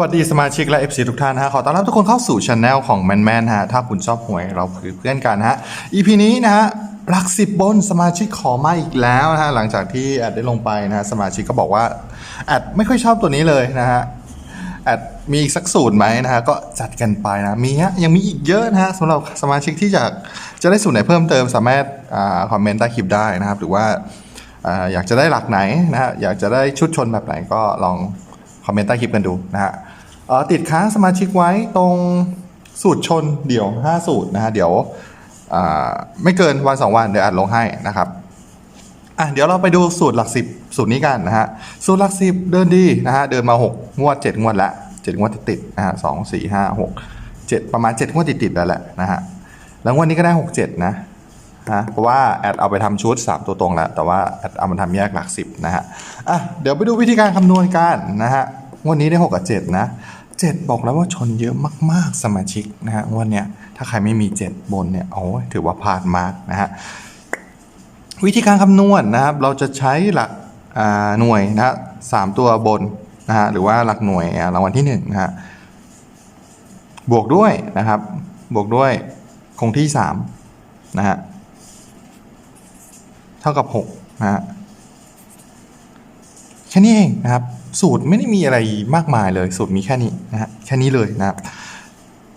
สวัสดีสมาชิกและ FC ทุกท่านฮะขอต้อนรับทุกคนเข้าสู่ช anel ของแมนแมนฮะถ้าคุณชอบหวยเราคือเพื่อนกันฮะ EP นี้นะฮะหลักสิบบนสมาชิกขอมาอีกแล้วนะฮะหลังจากที่แอดได้ลงไปนะฮะสมาชิกก็บอกว่าแอดไม่ค่อยชอบตัวนี้เลยนะฮะแอดมีอีกสักสูตรไหมนะฮะก็จัดกันไปนะมีฮะยังมีอีกเยอะนะฮะสำหรับสมาชิกที่อยากจะได้สูตรไหนเพิ่มเติมสามารถอ่าคอมเมนต์ใต้คลิปได้นะครับหรือว่าอ่าอยากจะได้หลักไหนนะฮะอยากจะได้ชุดชนแบบไหนก็ลอง คอมเมนต์ใต้คลิปกันดูนะฮะเอ่อติดค้างสมาชิกไว้ตรงสูตรชนเดี่ยว 5 สูตรนะฮะเดี๋ยวไม่เกินวัน 2 วันเดี๋ยวอัดลงให้นะครับอะเดี๋ยวเราไปดูสูตรหลักสิบสูตรนี้กันนะฮะสูตรหลักสิบเดินดีนะฮะเดินมา 6 งวด 7 งวดล้ว7งวดติดๆนะฮะสองสี่ห้าหกเจ็ดประมาณ 7 งวดติดๆแล้วแหละนะฮะแล้วงวดนี้ก็ได้ 6 7 นะ นะเพราะว่าแอดเอาไปทำชุด 3 ตัวตรงแล้ว แต่ว่าแอดเอามาทำแยกหลักสิบนะฮะอะเดี๋ยวไปดูวิธีการคำนวณกันนะฮะงวันนี้ได้ 6 กับ 7 นะ 7 บอกแล้วว่าชนเยอะมาก ๆ สมาชิกนะฮะงวันเนี้ยถ้าใครไม่มี 7 บนเนี่ยโอ้ยถือว่าพลาดมากนะฮะวิธีการคำนวณนะครับเราจะใช้หลักอ่าหน่วยนะฮะสามตัวบนนะฮะหรือว่าหลักหน่วยรางวัลที่หนึ่งนะฮะบวกด้วยนะครับบวกด้วยคงที่สามนะฮะ เท่ากับ6นะฮะแค่นี้เองนะครับ สูตรไม่ได้มีอะไรมากมายเลย สูตรมีแค่นี้นะฮะแค่นี้เลยนะครับ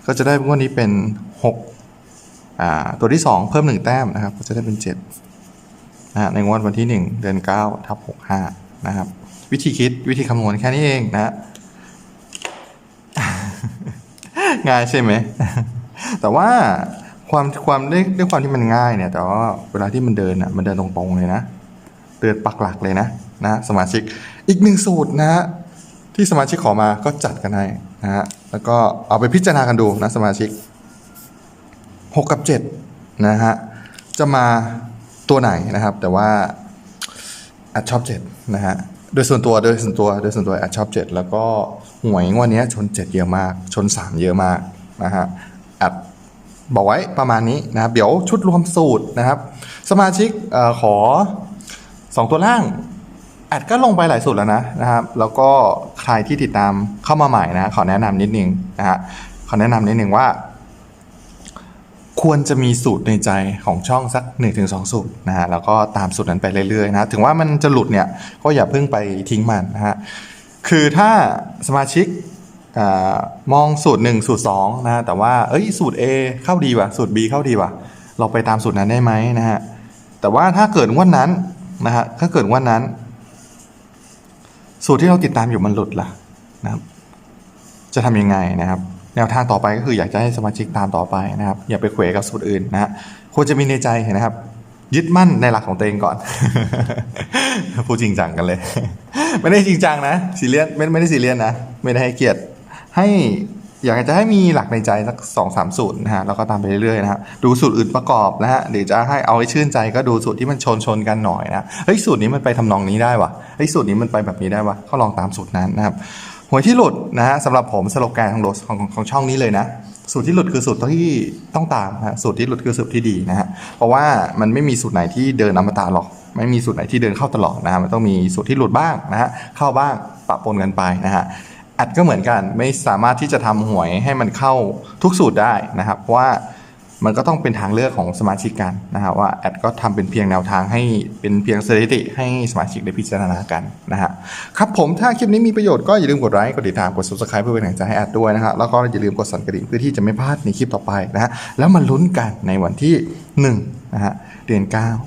ก็จะได้งวดนี้เป็น6อ่าตัวที่ 2 เพิ่ม 1 แต้มนะครับ ก็จะได้เป็น7นะฮะในงวดวันที่ 1 เดือน9ทับ65นะครับ วิธีคิดวิธีคำนวณแค่นี้เองนะฮะง่ายใช่ไหมแต่ว่า ความความด้วยด้วยความที่มันง่ายเนี่ย แต่ว่าเวลาที่มันเดินอะมันเดินตรงๆเลยนะเดินปักหลักเลยนะนะสมาชิกอีกหนึ่งสูตรนะฮะที่สมาชิกขอมาก็จัดกันให้นะฮะแล้วก็เอาไปพิจารณากันดูนะสมาชิก 6 กับ7นะฮะจะมาตัวไหนนะครับ แต่ว่าอัดชอบ7นะฮะโดยส่วนตัวโดยส่วนตัวโดยส่วนตัวอัดชอบ 7 แล้วก็หวยงวดนี้ชน 7 เยอะมาก ชน 3 เยอะมากนะฮะอัด บอกไว้ประมาณนี้นะครับเดี๋ยวชุดรวมสูตรนะครับ สมาชิกอขอ 2 ตัวล่างแอดก็ลงไปหลายสูตรแล้วนะนะครับ แล้วก็ใครที่ติดตามเข้ามาใหม่นะขอแนะนำนิดนึงนะฮะขอแนะนำนิดนึงว่า ควรจะมีสูตรในใจของช่องสัก 1-2 สูตรนะฮะแล้วก็ตามสูตรนั้นไปเรื่อยๆนะถึงว่ามันจะหลุดเนี่ยก็อย่าเพิ่งไปทิ้งมันนะฮะคือถ้าสมาชิก มองสูตร 1 สูตร2นะฮะแต่ว่าเอ้ยสูตร A เข้าดีว่ะสูตร B เข้าดีว่ะ เราไปตามสูตรนั้นได้ไหมนะฮะแต่ว่าถ้าเกิดวันนั้นนะฮะถ้าเกิดวันนั้น สูตรที่เราติดตามอยู่มันหลุดล่ะนะครับจะทำยังไงนะครับ แนวทางต่อไปก็คืออยากจะให้สมาชิกตามต่อไปนะครับ อย่าไปเขวกับสูตรอื่นนะฮะควรจะมีในใจนะครับ ยึดมั่นในหลักของตัวเองก่อนพูดจริงจังกันเลย ไม่ได้จริงจังนะซีเรียสไม่ไม่ได้ซีเรียสนะ ไม่ได้ให้เกียรติ ให้อยากจะให้มีหลักในใจสักสองสามสูตรนะฮะแล้วก็ตามไปเรื่อยๆนะฮะดูสูตรอื่นประกอบนะฮะหรือจะให้เอาให้ชื่นใจก็ดูสูตรที่มันชนชนกันหน่อยนะเฮ้ยสูตรนี้มันไปทำนองนี้ได้วะเฮ้ยสูตรนี้มันไปแบบนี้ได้วะก็ลองตามสูตรนั้นนะครับหวยที่หลุดนะฮะสำหรับผมสโลแกนของโลสของของช่องนี้เลยนะสูตรที่หลุดคือสูตรที่ต้องตามนะสูตรที่หลุดคือสูตรที่ดีนะฮะเพราะว่ามันไม่มีสูตรไหนที่เดินอมตะหรอก ไม่มีสูตรไหนที่เดินเข้าตลอดนะฮะมันต้องมีสูตรที่หลุดบ้างนะฮะเข้าบ้างปะปนกันไปนะฮะ ดก็เหมือนกันไม่สามารถที่จะทำหวยให้มันเข้าทุกสูตรได้นะครับ เพราะว่ามันก็ต้องเป็นทางเลือกของสมาชิกกันนะฮะว่าแอดก็ทำเป็นเพียงแนวทางให้เป็นเพียงสถิติให้สมาชิกได้พิจารณากันนะฮะครับผมถ้าคลิปนี้มีประโยชน์ก็อย่าลืมกดไลค์กดติดตามกด subscribe เพื่อเป็นกำลังใจให้แอดด้วยนะฮะแล้วก็อย่าลืมกดสั่นกระดิ่งเพื่อที่จะไม่พลาดในคลิปต่อไปนะฮะแล้วมาลุ้นกันในวันที่1นะฮะเดือน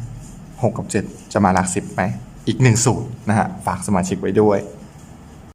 9 6 กับ 7 จะมาหลัก10ไหมอีกหนึ่งสูตรนะฮะฝากสมาชิกไว้ด้วย